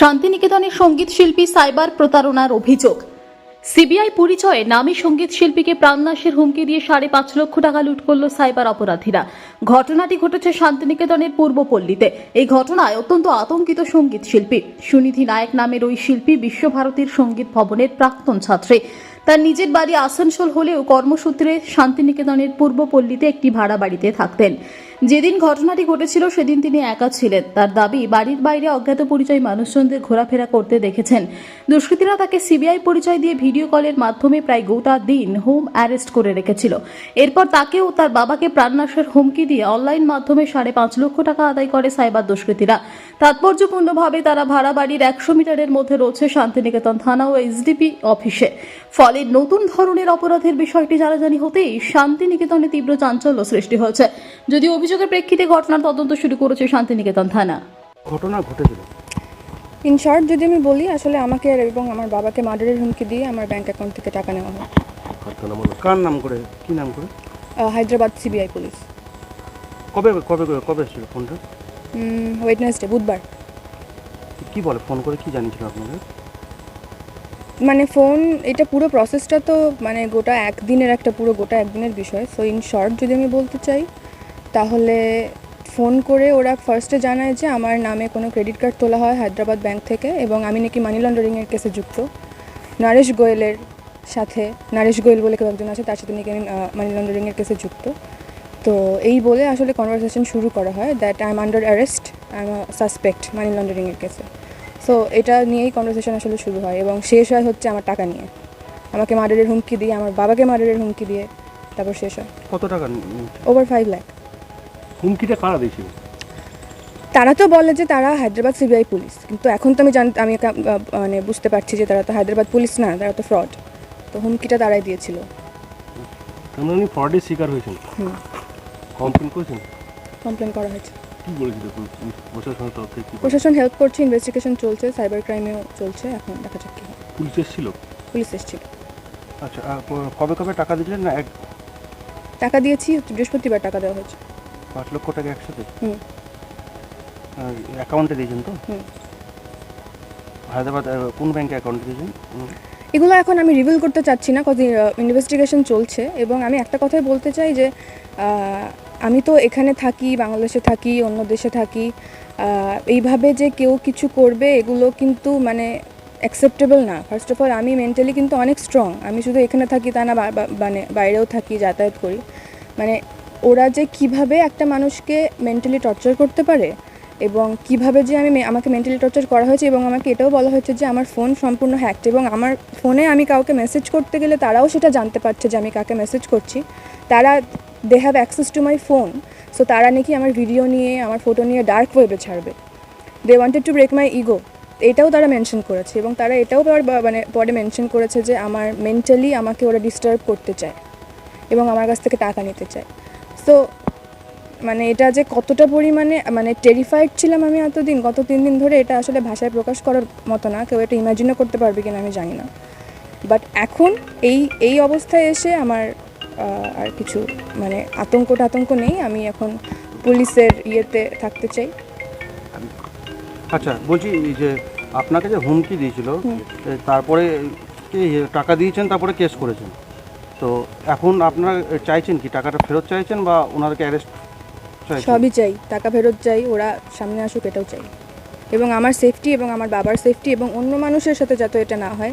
শান্তিনিকেতনের সংগীত শিল্পী সাইবার প্রতারণার অভিযোগ। সিবিআই পরিচয়ে নামী সংগীত শিল্পীকে প্রাণনাশের হুমকি দিয়ে সাড়ে পাঁচ লক্ষ টাকা লুট করল সাইবার অপরাধীরা। ঘটনাটি ঘটেছে শান্তিনিকেতনের পূর্বপল্লীতে। এই ঘটনায় অত্যন্ত আতঙ্কিত সংগীত শিল্পী সুনিধি নায়ক নামের ওই শিল্পী বিশ্বভারতীর সংগীত ভবনের প্রাক্তন ছাত্রী। তার নিজের বাড়ি আসানসোল হলেও কর্মসূত্রে শান্তিনিকেতনের পূর্বপল্লীতে একটি ভাড়া বাড়িতে থাকতেন। যেদিন ঘটনাটি ঘটেছিল, সেদিন তিনি একা ছিলেন। তার দাবি, বাড়ির বাইরে অজ্ঞাত পরিচয় মানুষজনদের ঘোরাফেরা করতে দেখেছেন। দুষ্কৃতীরা তাকে সিবিআই পরিচয় দিয়ে ভিডিও কলের মাধ্যমে প্রায় গোটা দিন হোম অ্যারেস্ট করে রেখেছিল। এরপর তাকেও তার বাবাকে প্রাণনাশের হুমকি দিয়ে অনলাইন মাধ্যমে সাড়ে পাঁচ লক্ষ টাকা আদায় করে সাইবার দুষ্কৃতীরা। তাৎপর্যপূর্ণভাবে তারা ভাড়া বাড়ির একশো মিটারের মধ্যে রয়েছে শান্তিনিকেতন থানা ও এসডিপি অফিসে। ফলে নতুন ধরনের অপরাধের বিষয়টি জানাজানি হতেই শান্তিনিকেতনে তীব্র চাঞ্চল্য সৃষ্টি হয়েছে। যদি অভিযোগের প্রেক্ষিতে ঘটনার তদন্ত শুরু করেছে শান্তিনিকেতন থানা। ঘটনা ঘটেছিল। ইন শর্ট যদি আমি বলি আসলে আমাকে আর এবং আমার বাবাকে মার্ডারের হুমকি দিয়ে আমার ব্যাংক অ্যাকাউন্ট থেকে টাকা নেওয়া হয়। কার নাম করে? কি নাম করে? Hyderabad CBI police. কবে কবে করে কবে এসেছিল ফোনটা? ওয়েডনেসডে বুধবার। কি বলে ফোন করে কি জানিয়েছিল আপনাদের মানে ফোন এটা পুরো প্রসেসটা তো মানে গোটা একদিনের একটা পুরো গোটা একদিনের বিষয়। সো ইন শর্ট যদি আমি বলতে চাই তাহলে ফোন করে ওরা ফার্স্টে জানায় যে আমার নামে কোনো ক্রেডিট কার্ড তোলা হয় হায়দ্রাবাদ ব্যাংক থেকে এবং আমি নাকি মানি লন্ডারিংয়ের কেসে যুক্ত। নরেশ গোয়েলের সাথে নরেশ গোয়েল বলে কেউ একজন আছে তার সাথে নাকি আমি মানি লন্ডারিংয়ের কেসে যুক্ত। তো এই বলে আসলে কনভারসেশন শুরু করা হয় that I am under arrest I am suspect money লন্ডারিংয়ের কেসে সো এটা নিয়েই কনভারসেশন আসলে শুরু হয় এবং শেষ হয় হচ্ছে আমার টাকা নিয়ে। আমাকে মার্ডারের হুমকি দিয়ে আমার বাবাকে মার্ডারের হুমকি দিয়ে তারপর শেষ হয়। কত টাকা ওভার ফাইভ ল্যাক হুমকিটা কারা দিয়েছিল? তারা তো বলে যে তারা হায়দ্রাবাদ সিবিআই পুলিশ কিন্তু এখন তো আমি জান আমি মানে বুঝতে পারছি যে তারা তো হায়দ্রাবাদ পুলিশ না তারা তো ফ্রড তো হুমকিটা তারাই দিয়েছিল। তার মানে উনি ফ্রডের শিকার হয়েছেন? হুম। কমপ্লেন করেছেন? কমপ্লেন করা হয়েছে। কি বলেছিল প্রশাসনের তরফ থেকে কি বলে? প্রশাসন হেল্প করছে ইনভেস্টিগেশন চলছে সাইবার ক্রাইমেও চলছে এখন দেখা যাক কী হয়। পুলিশ এসেছিল? পুলিশ এসেছিল। আচ্ছা আর ক- কবে কবে টাকা দিলেন না এক টাকা দিয়েছি বৃহস্পতিবার টাকা দেওয়া হয়েছে। পাঁচ লক্ষ টাকা একসাথে? অ্যাকাউন্টে দিয়েছেন তো? হায়দ্রাবাদ কোন ব্যাংকে অ্যাকাউন্টে দিয়েছেন? এগুলো এখন আমি রিভিল করতে চাচ্ছি না কজ ইনভেস্টিগেশন চলছে। এবং আমি একটা কথাই বলতে চাই যে আমি তো এখানে থাকি বাংলাদেশে থাকি অন্য দেশে থাকি। এইভাবে যে কেউ কিছু করবে এগুলো কিন্তু মানে অ্যাকসেপ্টেবল না। ফার্স্ট অফ অল আমি মেন্টালি কিন্তু অনেক স্ট্রং আমি শুধু এখানে থাকি তা না মানে বাইরেও থাকি যাতায়াত করি। মানে ওরা যে কীভাবে একটা মানুষকে মেন্টালি টর্চার করতে পারে এবং কীভাবে যে আমি আমাকে মেন্টালি টর্চার করা হয়েছে এবং আমাকে এটাও বলা হয়েছে যে আমার ফোন সম্পূর্ণ হ্যাকড এবং আমার ফোনে আমি কাউকে মেসেজ করতে গেলে তারাও সেটা জানতে পারছে যে আমি কাকে মেসেজ করছি। তারা they have access to my phone so তারা নাকি আমার ভিডিও নিয়ে, আমার ফটো নিয়ে ডার্ক ওয়েবে ছাড়বে। They wanted to break my ego এটাও তারা মেনশন করেছে এবং তারা এটাও মানে পরে মেনশন করেছে যে আমার মেন্টালি আমাকে ওরা ডিস্টার্ব করতে চায় এবং আমার কাছ থেকে টাকা নিতে চায়। সো মানে এটা যে কতটা পরিমাণে মানে টেরিফাইড ছিলাম আমি এতদিন গত তিন দিন ধরে এটা আসলে ভাষায় প্রকাশ করার মতো না কেউ এটা ইমাজিনও করতে পারবে কিনা আমি জানি না। বাট এখন এই এই অবস্থায় এসে আমার আর কিছু মানে আতঙ্ক টাতঙ্ক নেই আমি এখন পুলিশের ইয়েতে থাকতে চাই। আচ্ছা বলছি যে আপনাকে যে হুমকি দিয়েছিল তারপরে টাকা দিয়েছেন তারপরে কেস করেছেন? তো এখন আপনারা চাইছেন কি টাকাটা ফেরত চাইছেন বা ওনাদেরকে অ্যারেস্ট সবই চাই, টাকা ফেরত চাই, ওরা সামনে আসুক এটাও চাই। এবং আমার সেফটি এবং আমার বাবার সেফটি এবং অন্য মানুষের সাথে যাতে এটা না হয়